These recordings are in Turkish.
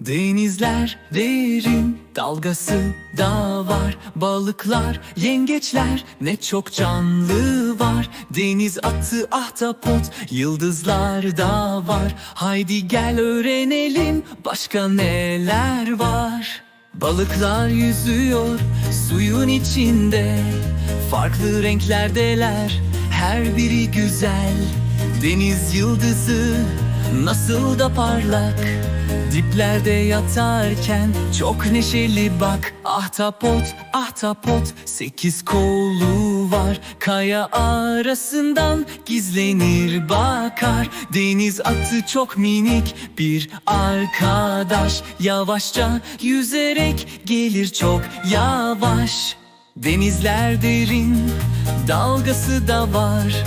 Denizler derin, dalgası da var. Balıklar, yengeçler, ne çok canlı var. Deniz atı, ahtapot, yıldızlar da var. Haydi gel öğrenelim, başka neler var. Balıklar yüzüyor suyun içinde. Farklı renklerdeler, her biri güzel. Deniz yıldızı nasıl da parlak Diplerde yatarken çok neşeli bak. Ahtapot, ahtapot, sekiz kolu var. Kaya arasından gizlenir bakar. Deniz atı çok minik bir arkadaş. Yavaşça yüzerek gelir çok yavaş. Denizler derin, dalgası da var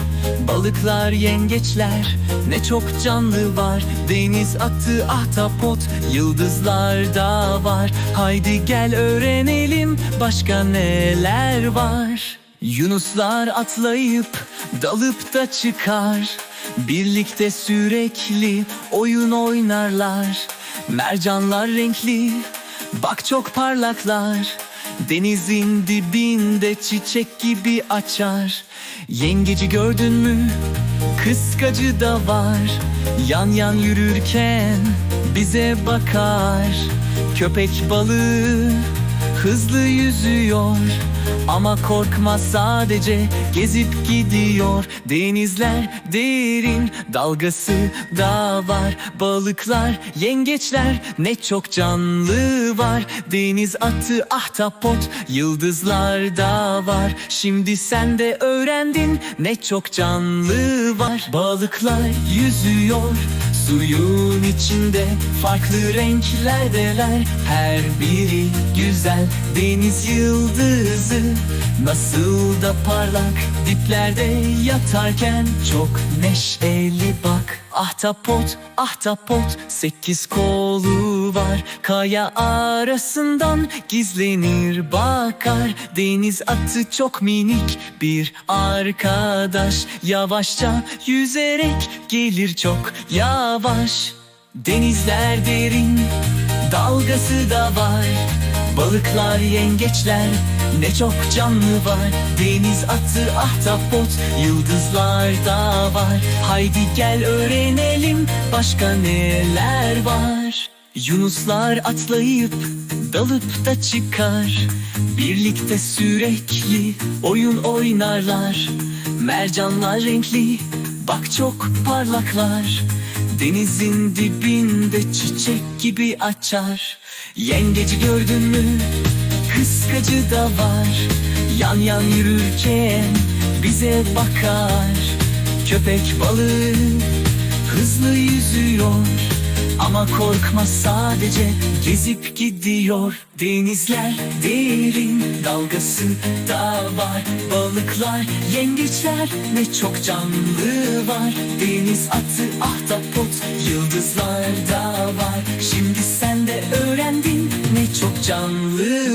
Balıklar, yengeçler, ne çok canlı var. Deniz atı, ahtapot, yıldızlar da var. Haydi gel öğrenelim başka neler var. Yunuslar atlayıp dalıp da çıkar. Birlikte sürekli oyun oynarlar. Mercanlar renkli, bak çok parlaklar Denizin dibinde çiçek gibi açar. Yengeci gördün mü? Kıskacı da var. Yan yan yürürken bize bakar. Köpek balığı hızlı yüzüyor ama korkma sadece gezip gidiyor. Denizler derin dalgası da var. Balıklar yengeçler ne çok canlı var. Deniz atı ahtapot yıldızlar da var. Şimdi sen de öğrendin ne çok canlı var. Balıklar yüzüyor Suyun içinde farklı renklerdeler. Her biri güzel deniz yıldızı. Nasıl da parlak diplerde yatarken Çok neşeli bak Ahtapot, ahtapot Sekiz kolu var. Kaya arasından gizlenir bakar. Deniz atı çok minik bir arkadaş. Yavaşça yüzerek gelir çok yavaş. Denizler derin, dalgası da var. Balıklar, yengeçler, ne çok canlı var Deniz atı, ahtapot, yıldızlar da var. Haydi gel öğrenelim başka neler var. Yunuslar atlayıp dalıp da çıkar. Birlikte sürekli oyun oynarlar. Mercanlar renkli, bak çok parlaklar. Denizin dibinde çiçek gibi açar. Yengeci gördün mü? kıskacı da var. Yan yan yürürken bize bakar. Köpek balığı hızlı yüzüyor. Ama korkma sadece gezip gidiyor. Denizler derin dalgası da var. Balıklar yengeçler ne çok canlı var. Deniz atı ahtapot yıldızlar da var. Şimdi sen de öğrendin ne çok canlı